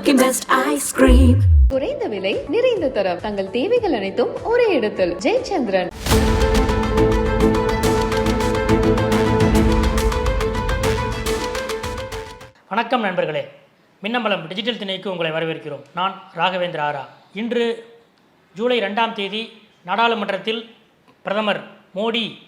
Milky Mist ice cream. குறைந்த விலை நிறைந்த தரம். தங்கள் தேவைகள் அனைத்தும் ஒரே இடத்தில். ஜெயச்சந்திரன். வணக்கம் நண்பர்களே. மின்னம்பலம் டிஜிட்டல் திணைக்கு உங்களை வரவேற்கிறோம். நான் ராகவேந்திர ஆரா. இன்று ஜூலை ரெண்டாம் தேதி நாடாளுமன்றத்தில் பிரதமர் மோடி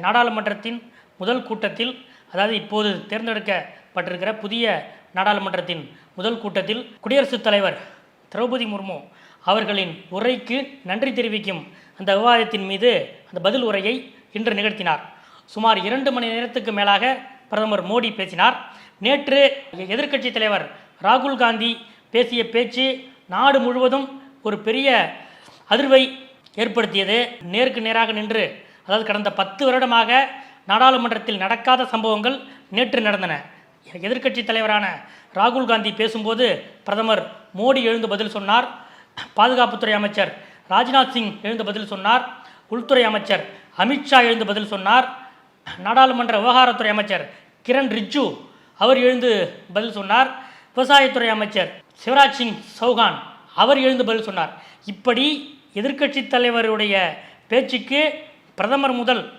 நாடாளுமன்றத்தின் முதல் கூட்டத்தில் அதாவது இப்போது தேர்ந்தெடுக்கப்பட்டிருக்கிற புதிய நாடாளுமன்றத்தின் முதல் கூட்டத்தில் குடியரசுத் தலைவர் திரௌபதி முர்மு அவர்களின் உரைக்கு நன்றி தெரிவிக்கும் அந்த விவாதத்தின் மீது அந்த பதில் உரையை இன்று நிகழ்த்தினார். சுமார் இரண்டு மணி நேரத்துக்கு மேலாக பிரதமர் மோடி பேசினார். நேற்று எதிர்க்கட்சித் தலைவர் ராகுல் காந்தி பேசிய பேச்சு நாடு முழுவதும் ஒரு பெரிய அதிர்வை ஏற்படுத்தியது. நேருக்கு நேராக நின்று அதாவது கடந்த பத்து வருடமாக நாடாளுமன்றத்தில் நடக்காத சம்பவங்கள் நேற்று நடந்தன. எதிர்க்கட்சி தலைவரான ராகுல் காந்தி பேசும்போது பிரதமர் மோடி எழுந்து பதில் சொன்னார். பாதுகாப்புத்துறை அமைச்சர் ராஜ்நாத் சிங் எழுந்து பதில் சொன்னார். உள்துறை அமைச்சர் அமித்ஷா எழுந்து பதில் சொன்னார். நாடாளுமன்ற விவகாரத்துறை அமைச்சர் கிரண் ரிஜ்ஜு அவர் எழுந்து பதில் சொன்னார். விவசாயத்துறை அமைச்சர் சிவராஜ் சிங் சௌகான் அவர் எழுந்து பதில் சொன்னார். இப்படி எதிர்க்கட்சித் தலைவருடைய பேச்சுக்கு பிரதமர் முதல்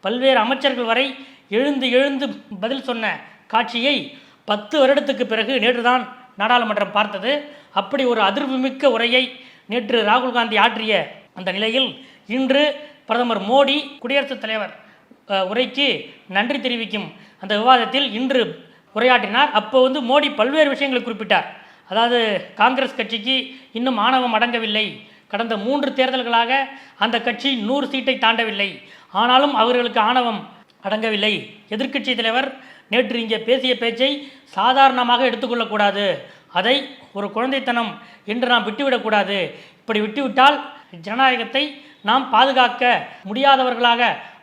பல்வேறு அமைச்சர்கள் வரை எழுந்து எழுந்து பதில் சொன்ன காட்சியை பத்து வருடத்துக்கு பிறகு நேற்றுதான் நாடாளுமன்றம் பார்த்தது. அப்படி ஒரு அதிர்வுமிக்க உரையை நேற்று ராகுல் காந்தி ஆற்றிய அந்த நிலையில் இன்று பிரதமர் மோடி குடியரசுத் தலைவர் உரைக்கு நன்றி தெரிவிக்கும் அந்த விவாதத்தில் இன்று உரையாற்றினார். அப்போ வந்து மோடி பல்வேறு விஷயங்களை குறிப்பிட்டார். அதாவது காங்கிரஸ் கட்சிக்கு இன்னும் ஆணவம் அடங்கவில்லை. கடந்த மூன்று தேர்தல்களாக அந்த கட்சி நூறு சீட்டை தாண்டவில்லை. ஆனாலும் அவர்களுக்கு ஆணவம் அடங்கவில்லை. எதிர்க்கட்சி தலைவர் நேற்று இங்கே பேசிய பேச்சை சாதாரணமாக எடுத்துக்கொள்ளக்கூடாது. அதை ஒரு குழந்தைத்தனம் என்று நாம் விட்டுவிடக்கூடாது. இப்படி விட்டுவிட்டால் ஜனநாயகத்தை நாம் பாதுகாக்க முடியாதவர்களாக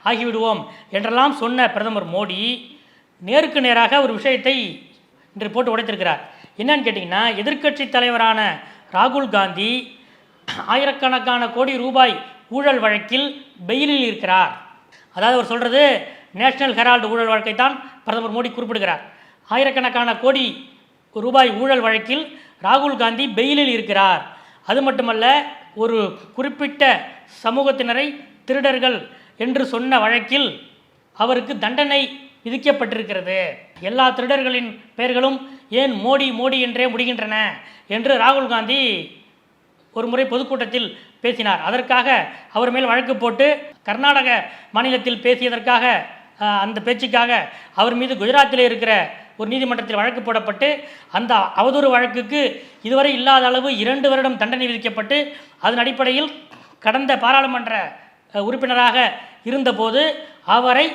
ஆகிவிடுவோம் என்றெல்லாம் சொன்ன பிரதமர் மோடி நேருக்கு நேராக ஒரு விஷயத்தை இன்று போட்டு உடைத்திருக்கிறார். என்னன்னு கேட்டிங்கன்னா எதிர்க்கட்சி தலைவரான ராகுல் காந்தி ஆயிரக்கணக்கான கோடி ரூபாய் ஊழல் வழக்கில் பெயிலில் இருக்கிறார். அதாவது அவர் சொல்கிறது நேஷனல் ஹெரால்டு ஊழல் வழக்கை தான் பிரதமர் மோடி குறிப்பிடுகிறார். ஆயிரக்கணக்கான கோடி ரூபாய் ஊழல் வழக்கில் ராகுல் காந்தி பெயிலில் இருக்கிறார். அது மட்டுமல்ல ஒரு குறிப்பிட்ட சமூகத்தினரை திருடர்கள் என்று சொன்ன வழக்கில் அவருக்கு தண்டனை விதிக்கப்பட்டிருக்கிறது. எல்லா திருடர்களின் பெயர்களும் ஏன் மோடி மோடி என்றே முடிகின்றன என்று ராகுல் காந்தி ஒரு முறை பொதுக்கூட்டத்தில் பேசினார். அதற்காக அவர் மேல் வழக்கு போட்டு கர்நாடக மாநிலத்தில் பேசியதற்காக அந்த பேச்சுக்காக அவர் மீது குஜராத்தில் இருக்கிற ஒரு நீதிமன்றத்தில் வழக்கு போடப்பட்டு அந்த அவதூறு வழக்குக்கு இதுவரை இல்லாத அளவு இரண்டு வருடம் தண்டனை விதிக்கப்பட்டு அதன் அடிப்படையில் கடந்த பாராளுமன்ற உறுப்பினராக இருந்தபோது அவரை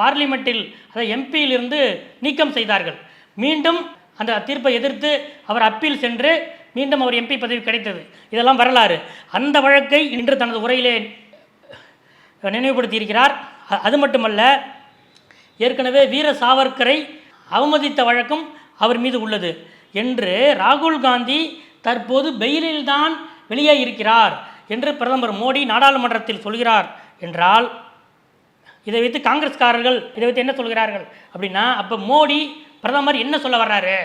பார்லிமெண்ட்டில் அதை எம்பியிலிருந்து நீக்கம் செய்தார்கள். மீண்டும் அந்த தீர்ப்பை எதிர்த்து அவர் அப்பீல் சென்று மீண்டும் அவர் எம்பி பதவி கிடைத்தது. இதெல்லாம் வரலாறு. அந்த வழக்கை இன்று தனது உரையிலே நினைவுபடுத்தியிருக்கிறார். அது மட்டுமல்ல ஏற்கனவே வீர சாவர்க்கரை அவமதித்த வழக்கம் அவர் மீது உள்ளது என்று ராகுல் காந்தி தற்போது பெயிலில்தான் வெளியே இருக்கிறார் என்று பிரதமர் மோடி நாடாளுமன்றத்தில் சொல்கிறார் என்றால் இதை வைத்து காங்கிரஸ்காரர்கள் இதை வைத்து என்ன சொல்கிறார்கள் அப்படின்னா அப்போ மோடி பிரதமர் என்ன சொல்ல வர்றாரு?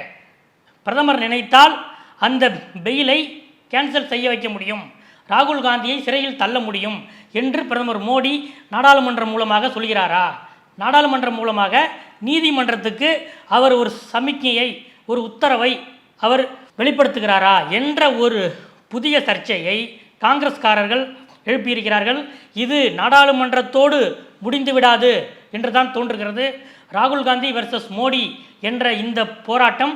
பிரதமர் நினைத்தால் அந்த பெயிலை கேன்சல் செய்ய வைக்க முடியும். ராகுல் காந்தியை சிறையில் தள்ள முடியும் என்று பிரதமர் மோடி நாடாளுமன்றம் மூலமாக சொல்கிறாரா? நாடாளுமன்றம் மூலமாக நீதிமன்றத்துக்கு அவர் ஒரு சமிக்ஞையை ஒரு உத்தரவை அவர் வெளிப்படுத்துகிறாரா என்ற ஒரு புதிய சர்ச்சையை காங்கிரஸ்காரர்கள் எழுப்பியிருக்கிறார்கள். இது நாடாளுமன்றத்தோடு முடிந்து விடாது என்று தான் தோன்றுகிறது. ராகுல் காந்தி வெர்சஸ் மோடி என்ற இந்த போராட்டம்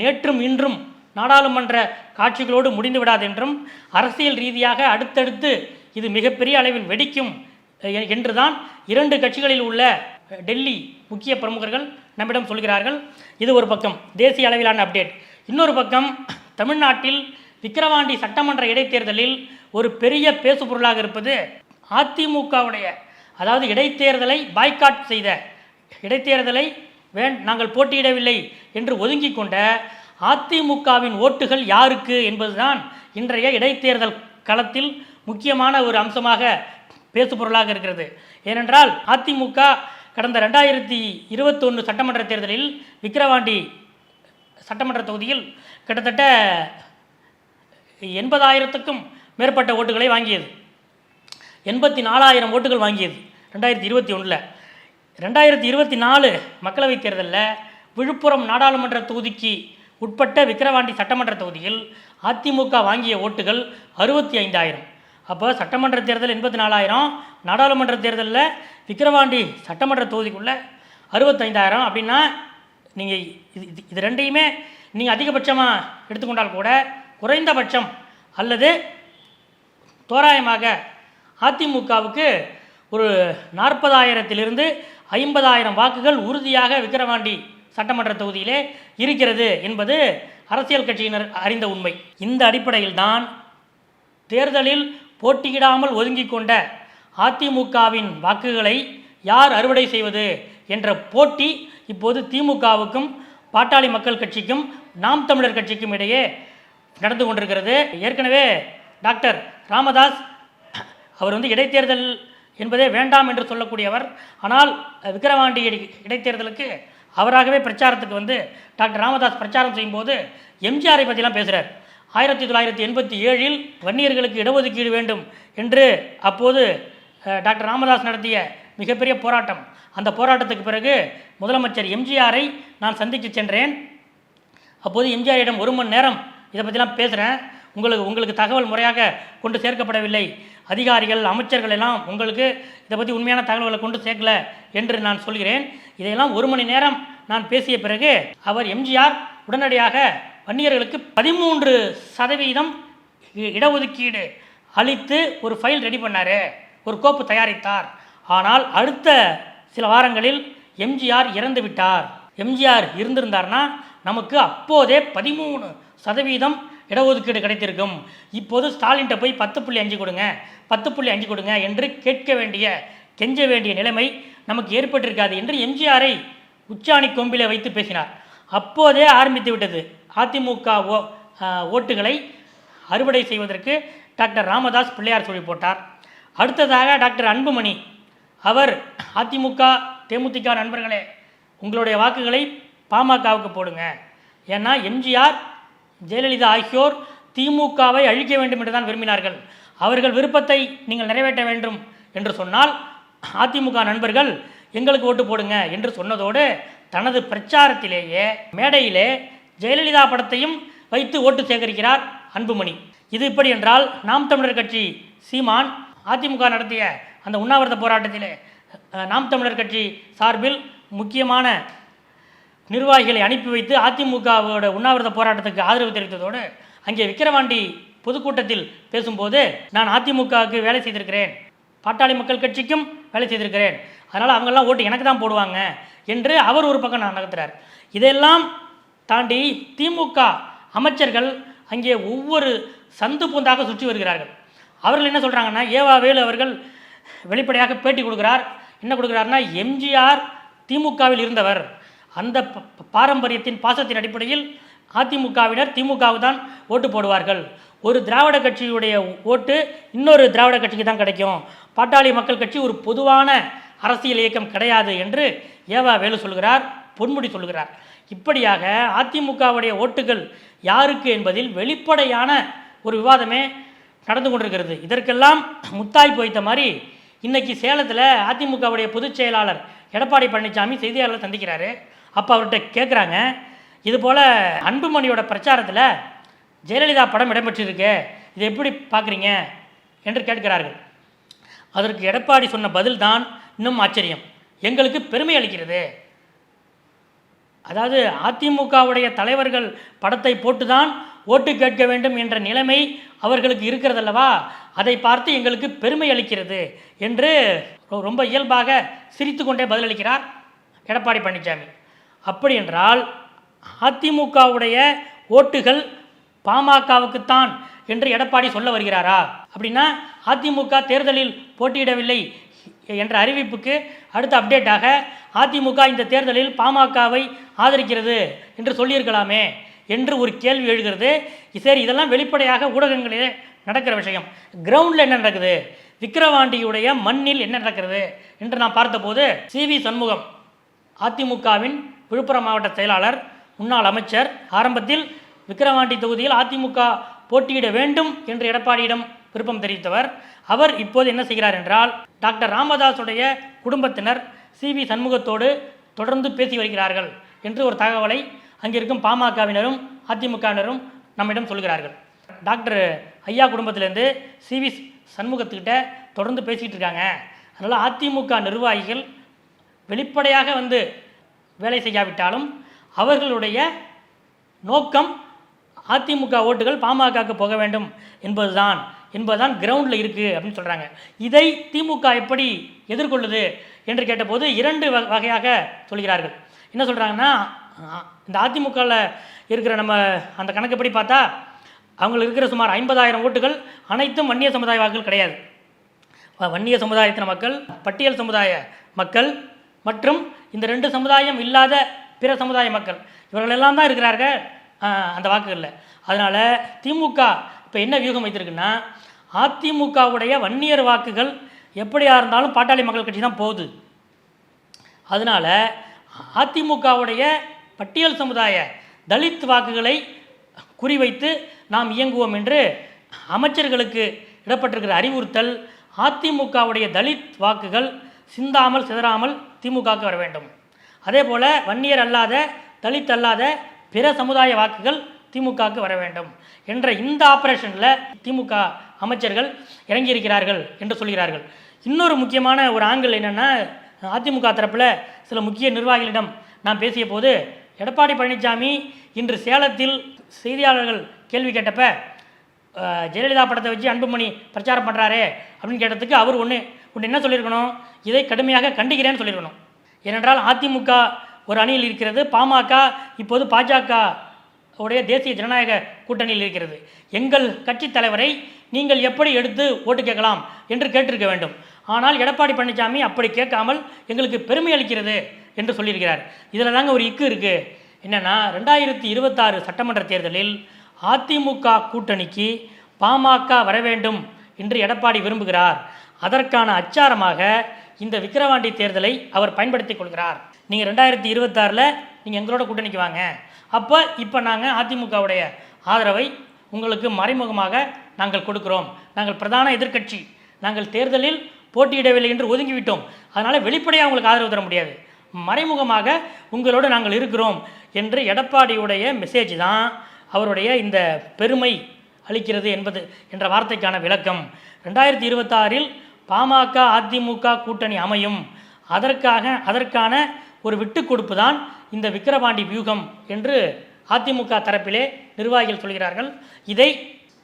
நேற்றும் இன்றும் நாடாளுமன்ற காட்சிகளோடு முடிந்து விடாது என்றும் அரசியல் ரீதியாக அடுத்தடுத்து இது மிகப்பெரிய அளவில் வெடிக்கும் என்றுதான் இரண்டு கட்சிகளில் உள்ள டெல்லி முக்கிய பிரமுகர்கள் நம்மிடம் சொல்கிறார்கள். இது ஒரு பக்கம் தேசிய அளவிலான அப்டேட். இன்னொரு பக்கம் தமிழ்நாட்டில் விக்கிரவாண்டி சட்டமன்ற இடைத்தேர்தலில் ஒரு பெரிய பேசுபொருளாக இருப்பது அதிமுகவுடைய அதாவது இடைத்தேர்தலை பாய்காட் செய்த இடைத்தேர்தலை வேண் நாங்கள் போட்டியிடவில்லை என்று ஒதுங்கி கொண்ட அதிமுகவின் ஓட்டுகள் யாருக்கு என்பதுதான் இன்றைய இடைத்தேர்தல் களத்தில் முக்கியமான ஒரு அம்சமாக பேசுபொருளாக இருக்கிறது. ஏனென்றால் அதிமுக கடந்த ரெண்டாயிரத்தி இருபத்தொன்று சட்டமன்ற தேர்தலில் விக்கிரவாண்டி சட்டமன்ற தொகுதியில் கிட்டத்தட்ட எண்பதாயிரத்துக்கும் மேற்பட்ட ஓட்டுகளை வாங்கியது. எண்பத்தி நாலாயிரம் ஓட்டுகள் வாங்கியது ரெண்டாயிரத்தி இருபத்தி ஒன்றில் ரெண்டாயிரத்தி இருபத்தி நாலு மக்களவைத் தேர்தலில் விழுப்புரம் நாடாளுமன்ற தொகுதிக்கு உட்பட்ட விக்கிரவாண்டி சட்டமன்ற தொகுதியில் அதிமுக வாங்கிய ஓட்டுகள் அறுபத்தி ஐந்தாயிரம். அப்போ சட்டமன்ற தேர்தல் எண்பத்தி நாலாயிரம் நாடாளுமன்ற தேர்தலில் விக்கிரவாண்டி சட்டமன்ற தொகுதிக்குள்ளே அறுபத்தைந்தாயிரம் அப்படின்னா நீங்கள் இது இது- இது ரெண்டையுமே நீங்கள் அதிகபட்சமாக எடுத்துக்கொண்டால் கூட குறைந்தபட்சம் அல்லது தோராயமாக அதிமுகவுக்கு ஒரு நாற்பதாயிரத்திலிருந்து ஐம்பதாயிரம் வாக்குகள் உறுதியாக விக்கிரவாண்டி சட்டமன்ற தொகுதியிலே இருக்கிறது என்பது அரசியல் கட்சியினர் அறிந்த உண்மை. இந்த அடிப்படையில்தான் தேர்தலில் போட்டியிடாமல் ஒதுங்கிக் கொண்ட அதிமுகவின் வாக்குகளை யார் அறுவடை செய்வது என்ற போட்டி இப்போது திமுகவுக்கும் பாட்டாளி மக்கள் கட்சிக்கும் நாம் தமிழர் கட்சிக்கும் இடையே நடந்து கொண்டிருக்கிறது. ஏற்கனவே டாக்டர் ராமதாஸ் அவர் வந்து இடைத்தேர்தல் என்பதே வேண்டாம் என்று சொல்லக்கூடியவர். ஆனால் விக்கிரவாண்டி இடை- இடைத்தேர்தலுக்கு அவராகவே பிரச்சாரத்துக்கு வந்து டாக்டர் ராமதாஸ் பிரச்சாரம் செய்யும்போது எம்ஜிஆரை பற்றிலாம் பேசுகிறார் ஆயிரத்தி தொள்ளாயிரத்தி எண்பத்தி ஏழில் வன்னியர்களுக்கு இடஒதுக்கீடு வேண்டும் என்று அப்போது டாக்டர் ராமதாஸ் நடத்திய மிகப்பெரிய போராட்டம். அந்த போராட்டத்துக்கு பிறகு முதலமைச்சர் எம்ஜிஆரை நான் சந்திக்க சென்றேன். அப்போது எம்ஜிஆரிடம் ஒரு மணி நேரம் இதை பற்றிலாம் பேசுகிறேன் உங்களுக்கு உங்களுக்கு தகவல் முறையாக கொண்டு சேர்க்கப்படவில்லை. அதிகாரிகள் அமைச்சர்கள் எல்லாம் உங்களுக்கு இதை பற்றி உண்மையான தகவல்களை கொண்டு சேர்க்கல என்று நான் சொல்கிறேன். இதையெல்லாம் ஒரு மணி நேரம் நான் பேசிய பிறகு அவர் எம்ஜிஆர் உடனடியாக வன்னியர்களுக்கு பதிமூன்று சதவீதம் இ- இடஒதுக்கீடு அளித்து ஒரு ஃபைல் ரெடி பண்ணார். ஒரு கோப்பு தயாரித்தார். ஆனால் அடுத்த சில வாரங்களில் எம்ஜிஆர் இறந்து விட்டார் எம்ஜிஆர் இருந்திருந்தார்னா நமக்கு அப்போதே பதிமூணு சதவீதம் இடஒதுக்கீடு கிடைத்திருக்கும். இப்போது ஸ்டாலின்கிட்ட போய் பத்து புள்ளி அஞ்சு கொடுங்க. பத்து புள்ளி அஞ்சு கொடுங்க என்று கேட்க வேண்டிய கெஞ்ச வேண்டிய நிலைமை நமக்கு ஏற்பட்டிருக்காது என்று எம்ஜிஆரை உச்சாணி கொம்பில வைத்து பேசினார். அப்போதே ஆரம்பித்து விட்டது. அதிமுக ஓ ஓட்டுகளை அறுவடை செய்வதற்கு டாக்டர் ராமதாஸ் பிள்ளையார் சொல்லி போட்டார். அடுத்ததாக டாக்டர் அன்புமணி அவர் அதிமுக தேமுதிக நண்பர்களே உங்களுடைய வாக்குகளை பாமகவுக்கு போடுங்க. ஏன்னா எம்ஜிஆர் ஜெயலலிதா ஆகியோர் திமுகவை அழிக்க வேண்டும் என்று தான் விரும்பினார்கள். அவர்கள் விருப்பத்தை நீங்கள் நிறைவேற்ற வேண்டும் என்று சொன்னால் அதிமுக நண்பர்கள் எங்களுக்கு ஓட்டு போடுங்க என்று சொன்னதோடு தனது பிரச்சாரத்திலேயே மேடையிலே ஜெயலலிதா படத்தையும் வைத்து ஓட்டு சேகரிக்கிறார் அன்புமணி. இது இப்படி என்றால் நாம் தமிழர் கட்சி சீமான் அதிமுக நடத்திய அந்த உண்ணாவிரத போராட்டத்திலே நாம் தமிழர் கட்சி சார்பில் முக்கியமான நிர்வாகிகளை அனுப்பி வைத்து அதிமுகவோட உண்ணாவிரத போராட்டத்துக்கு ஆதரவு தெரிவித்ததோடு அங்கே விக்கிரவாண்டி பொதுக்கூட்டத்தில் பேசும்போது நான் அதிமுகவுக்கு வேலை செய்திருக்கிறேன். பாட்டாளி மக்கள் கட்சிக்கும் வேலை செய்திருக்கிறேன். அதனால் அவங்கெல்லாம் ஓட்டு எனக்கு தான் போடுவாங்க என்று அவர் ஒரு பக்கம் நான் நகர்த்துறார். இதெல்லாம் தாண்டி திமுக அமைச்சர்கள் அங்கே ஒவ்வொரு சந்து பொந்தாக சுற்றி வருகிறார்கள். அவர்கள் என்ன சொல்கிறாங்கன்னா ஏவா வேலு அவர்கள் வெளிப்படையாக பேட்டி கொடுக்கிறார். என்ன கொடுக்குறாருன்னா எம்ஜிஆர் திமுகவில் இருந்தவர். அந்த ப- பாரம்பரியத்தின் பாசத்தின் அடிப்படையில் அதிமுகவினர் திமுகவு தான் ஓட்டு போடுவார்கள். ஒரு திராவிட கட்சியுடைய ஓட்டு இன்னொரு திராவிட கட்சிக்கு தான் கிடைக்கும். பாட்டாளி மக்கள் கட்சி ஒரு பொதுவான அரசியல் இயக்கம் கிடையாது என்று ஏவா வேலு சொல்கிறார் பொன்முடி சொல்கிறார். இப்படியாக அதிமுகவுடைய ஓட்டுகள் யாருக்கு என்பதில் வெளிப்படையான ஒரு விவாதமே நடந்து கொண்டிருக்கிறது. இதற்கெல்லாம் முத்தாய் போய்த்த மாதிரி இன்னைக்கு சேலத்தில் அதிமுகவுடைய பொதுச் செயலாளர் எடப்பாடி பழனிசாமி செய்தியாளர் சந்திக்கிறாரு. அப்போ அவர்கிட்ட கேட்குறாங்க இது போல் அன்புமணியோட பிரச்சாரத்தில் ஜெயலலிதா படம் இடம்பெற்றிருக்கு இதை எப்படி பார்க்குறீங்க என்று கேட்கிறார்கள். அதற்கு எடப்பாடி சொன்ன பதில் தான் இன்னும் ஆச்சரியம். எங்களுக்கு பெருமை அளிக்கிறது. அதாவது அதிமுகவுடைய தலைவர்கள் படத்தை போட்டுதான் ஓட்டு கேட்க வேண்டும் என்ற நிலைமை அவர்களுக்கு இருக்கிறதல்லவா? அதை பார்த்து எங்களுக்கு பெருமை அளிக்கிறது என்று ரொம்ப இயல்பாக சிரித்து கொண்டே பதிலளிக்கிறார் எடப்பாடி பழனிசாமி அப்படி என்றால் அதிமுகவுடைய ஓட்டுகள் பாமகவுக்குத்தான் என்று எடப்பாடி சொல்ல வருகிறாரா? அப்படின்னா அதிமுக தேர்தலில் போட்டியிடவில்லை என்ற அறிவிப்புக்கு அடுத்த அப்டேட்டாக அதிமுக இந்த தேர்தலில் பாமகவை ஆதரிக்கிறது என்று சொல்லியிருக்கலாமே என்று ஒரு கேள்வி எழுகிறது. சரி இதெல்லாம் வெளிப்படையாக ஊடகங்களிலே நடக்கிற விஷயம். கிரவுண்டில் என்ன நடக்குது? விக்கிரவாண்டியுடைய மண்ணில் என்ன நடக்கிறது? என்று நான் பார்த்தபோது சி வி சண்முகம் அதிமுகவின் விழுப்புரம் மாவட்ட செயலாளர் முன்னாள் அமைச்சர் ஆரம்பத்தில் விக்கிரவாண்டி தொகுதியில் அதிமுக போட்டியிட வேண்டும் என்று எடப்பாடியிடம் விருப்பம் தெரிவித்தவர். அவர் இப்போது என்ன செய்கிறார் என்றால் டாக்டர் ராமதாஸுடைய குடும்பத்தினர் சி வி சண்முகத்தோடு தொடர்ந்து பேசி வருகிறார்கள் என்று ஒரு தகவலை அங்கிருக்கும் பாமகவினரும் அதிமுகவினரும் நம்மிடம் சொல்கிறார்கள். டாக்டர் ஐயா குடும்பத்திலேருந்து சி வி சண்முகத்துக்கிட்ட தொடர்ந்து பேசிக்கிட்டு இருக்காங்க. அதனால் அதிமுக நிர்வாகிகள் வெளிப்படையாக வந்து வேலை செய்யாவிட்டாலும் அவர்களுடைய நோக்கம் அதிமுக ஓட்டுகள் பாமகவுக்கு போக வேண்டும் என்பதுதான் என்பதுதான் கிரவுண்டில் இருக்குது அப்படின்னு சொல்கிறாங்க இதை திமுக எப்படி எதிர்கொள்ளுது என்று கேட்டபோது இரண்டு வ- வகையாக சொல்கிறார்கள். என்ன சொல்கிறாங்கன்னா இந்த அதிமுகவில் இருக்கிற நம்ம அந்த கணக்குப்படி பார்த்தா அவங்களுக்கு இருக்கிற சுமார் ஐம்பதாயிரம் ஓட்டுகள் அனைத்தும் வன்னிய சமுதாய வாக்குகள் கிடையாது. வன்னிய சமுதாயத்தின மக்கள் பட்டியல் சமுதாய மக்கள் மற்றும் இந்த ரெண்டு சமுதாயம் இல்லாத பிற சமுதாய மக்கள். இவர்கள் எல்லாம் தான் இருக்கிறார்கள் அந்த வாக்குகளில். அதனால் திமுக இப்போ என்ன வியூகம் வைத்திருக்குன்னா அதிமுகவுடைய வன்னியர் வாக்குகள் எப்படியா இருந்தாலும் பாட்டாளி மக்கள் கட்சி தான் போகுது. அதனால அதிமுகவுடைய பட்டியல் சமுதாய தலித் வாக்குகளை குறிவைத்து நாம் இயங்குவோம் என்று அமைச்சர்களுக்கு இடப்பட்டிருக்கிற அறிவுறுத்தல் அதிமுகவுடைய தலித் வாக்குகள் சிந்தாமல் சிதறாமல் திமுகவுக்கு வர வேண்டும். அதே போல் வன்னியர் அல்லாத தலித் அல்லாத பிற சமுதாய வாக்குகள் திமுகவுக்கு வர வேண்டும் என்ற இந்த ஆபரேஷனில் திமுக அமைச்சர்கள் இறங்கியிருக்கிறார்கள் என்று சொல்கிறார்கள். இன்னொரு முக்கியமான ஒரு ஆங்கிள் என்னென்னா அதிமுக தரப்பில் சில முக்கிய நிர்வாகிகளிடம் நான் பேசிய போது எடப்பாடி பழனிசாமி இன்று சேலத்தில் செய்தியாளர்கள் கேள்வி கேட்டப்ப ஜெயலலிதா படத்தை வச்சு அன்புமணி பிரச்சாரம் பண்ணுறாரே அப்படின்னு கேட்டதுக்கு அவர் ஒன்று உன்னை என்ன சொல்லியிருக்கணும்? இதை கடுமையாக கண்டிக்கிறேன்னு சொல்லியிருக்கணும். ஏனென்றால் அதிமுக ஒரு அணியில் இருக்கிறது பாமக இப்போது பாஜக உடைய தேசிய ஜனநாயக கூட்டணியில் இருக்கிறது. எங்கள் கட்சி தலைவரை நீங்கள் எப்படி எடுத்து ஓட்டு கேட்கலாம் என்று கேட்டிருக்க வேண்டும். ஆனால் எடப்பாடி பழனிசாமி அப்படி கேட்காமல் எங்களுக்கு பெருமை அளிக்கிறது என்று சொல்லியிருக்கிறார். இதில் தாங்க ஒரு இக்கு இருக்குது என்னென்னா ரெண்டாயிரத்தி இருபத்தாறு சட்டமன்ற தேர்தலில் அதிமுக கூட்டணிக்கு பாமக வர வேண்டும் என்று எடப்பாடி விரும்புகிறார். அதற்கான அச்சாரமாக இந்த விக்கிரவாண்டி தேர்தலை அவர் பயன்படுத்திக் கொள்கிறார். நீங்கள் ரெண்டாயிரத்தி இருபத்தாறில் நீங்கள் எங்களோட கூட்டணிக்கு வாங்க. அப்போ இப்போ நாங்கள் அதிமுகவுடைய ஆதரவை உங்களுக்கு மறைமுகமாக நாங்கள் கொடுக்கிறோம். நாங்கள் பிரதான எதிர்க்கட்சி. நாங்கள் தேர்தலில் போட்டியிடவில்லை என்று ஒதுங்கிவிட்டோம். அதனால் வெளிப்படையாக உங்களுக்கு ஆதரவு தர முடியாது. மறைமுகமாக உங்களோடு நாங்கள் இருக்கிறோம் என்று எடப்பாடியுடைய மெசேஜ் தான் அவருடைய இந்த பெருமை அளிக்கிறது என்பது என்ற வார்த்தைக்கான விளக்கம். ரெண்டாயிரத்தி இருபத்தாறில் பாமக அதிமுக கூட்டணி அமையும். அதற்காக அதற்கான ஒரு விட்டு கொடுப்பு தான் இந்த விக்கிரவாண்டி வியூகம் என்று அதிமுக தரப்பிலே நிர்வாகிகள் சொல்கிறார்கள். இதை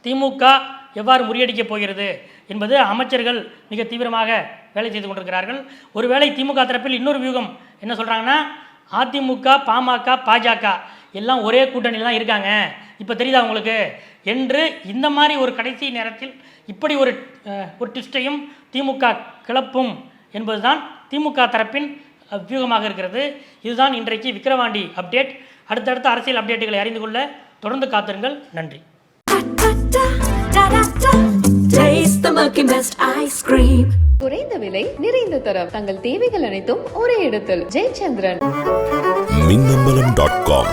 திமுக எவ்வாறு முறியடிக்கப் போகிறது என்பது அமைச்சர்கள் மிக தீவிரமாக வேலை செய்து கொண்டிருக்கிறார்கள். ஒருவேளை திமுக தரப்பில் இன்னொரு வியூகம் என்ன சொல்கிறாங்கன்னா அதிமுக பாமக பாஜக எல்லாம் ஒரே கூட்டணியில் தான் இருக்காங்க. இப்போ தெரியுதா உங்களுக்கு? என்று இந்த மாதிரி ஒரு கடைசி நேரத்தில் இப்படி ஒரு ஒரு ட்விஸ்டையும் திமுக கிளப்பும் என்பதுதான் திமுக தரப்பின் வியூகமாக இருக்கிறது. இதுதான் இன்றைக்கு விக்கிரவாண்டி அப்டேட் அடுத்தடுத்த அரசியல் அப்டேட்டுகளை அறிந்து கொள்ள தொடர்ந்து காத்திருங்கள். நன்றி. Taste the Milky Mist ice cream. குறைந்த விலை நிறைந்த தரம். தங்கள் தேவைகள் அனைத்தும் ஒரே இடத்தில். ஜெயச்சந்திரன். Minnambalam dot com